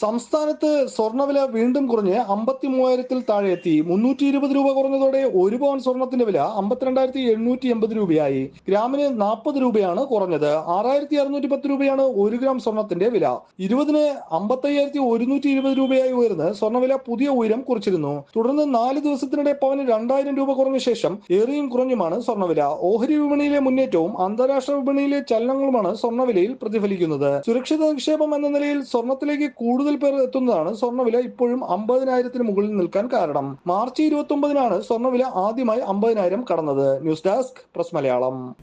സംസ്ഥാനത്ത് സ്വർണവില വീണ്ടും കുറഞ്ഞ് അമ്പത്തി മൂവായിരത്തിൽ താഴെ എത്തി. മുന്നൂറ്റി ഇരുപത് രൂപ കുറഞ്ഞതോടെ ഒരു പവൻ സ്വർണത്തിന്റെ വില അമ്പത്തിരണ്ടായിരത്തി എണ്ണൂറ്റി എൺപത് രൂപയായി. ഗ്രാമിന് നാൽപ്പത് രൂപയാണ് കുറഞ്ഞത്. ആറായിരത്തി അറുന്നൂറ്റി പത്ത് രൂപയാണ് ഒരു ഗ്രാം സ്വർണത്തിന്റെ വില. ഇരുപതിന് അമ്പത്തയ്യായിരത്തി ഒരുന്നൂറ്റി ഇരുപത് രൂപയായി ഉയർന്ന് സ്വർണവില പുതിയ ഉയരം കുറിച്ചിരുന്നു. തുടർന്ന് നാല് ദിവസത്തിനിടെ പവന് രണ്ടായിരം രൂപ കുറഞ്ഞ ശേഷം ഏറിയും കുറഞ്ഞുമാണ് സ്വർണവില ഓഹരി വിപണിയിലെ മുന്നേറ്റവും അന്താരാഷ്ട്ര വിപണിയിലെ ചലനങ്ങളുമാണ് സ്വർണവിലയിൽ പ്രതിഫലിക്കുന്നത്. സുരക്ഷിത നിക്ഷേപം എന്ന നിലയിൽ സ്വർണത്തിലേക്ക് കൂടുതൽ പേർ എത്തുന്നതാണ് സ്വർണവില ഇപ്പോഴും അമ്പതിനായിരത്തിന് മുകളിൽ നിൽക്കാൻ കാരണം. മാർച്ച് ഇരുപത്തി ഒമ്പതിനാണ് സ്വർണവില ആദ്യമായി അമ്പതിനായിരം കടന്നത്. News desk press Malayalam.